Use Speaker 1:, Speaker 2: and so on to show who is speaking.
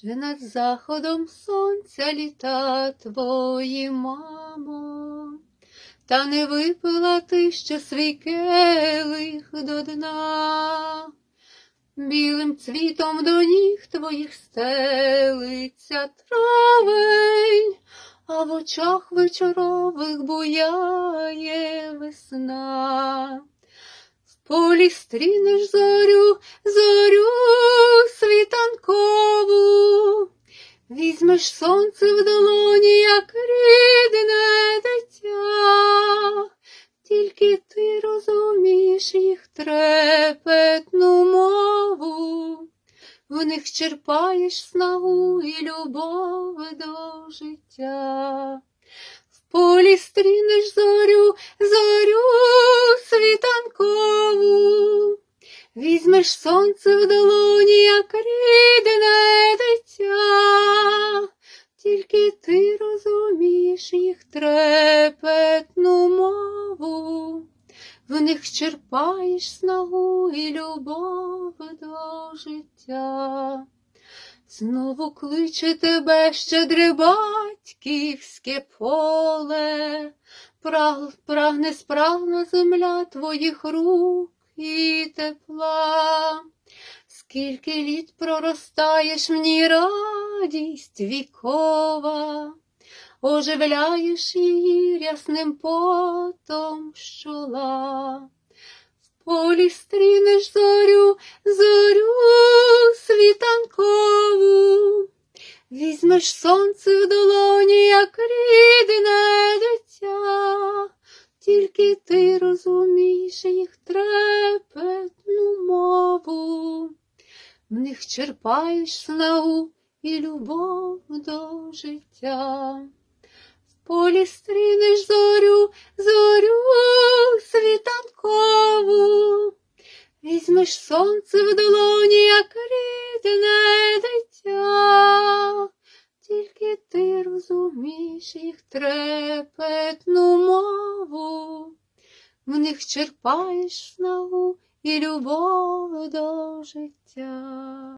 Speaker 1: Чи над заходом сонця літа твої, мамо, та не випила ти ще свій келих до дна, білим цвітом до ніг твоїх стелиться травень, а в очах вечорових буяє весна. В полі стрінеш зорю, зорю світанкову, візьмеш сонце в долоні, як рідне дитя, тільки ти розумієш їх трепетну мову, в них черпаєш снагу і любов до життя. В полі стрінеш зорю, зорю світанкову, візьмеш сонце в долоні, як рідне дитя, тільки ти розумієш їх трепетну мову, в них черпаєш снагу і любов до життя. Знову кличе тебе щедре батьківське поле, Праг, прагне справна земля твоїх рук і тепла. Скільки літ проростаєш ній радість вікова, оживляєш її рясним потом щола. В полі стрінеш зорю, зорю світанкову, візьмеш сонце в долоні, як рідне дитя, тільки ти розумієш їх трепетну мову, в них черпаєш снагу і любов до життя. В полі стрінеш зорю, зорю світанкову, візьмеш сонце в долоні, як рідне дитя, тільки ти розумієш їх трепетну мову, в них черпаєш снагу і любов до життя.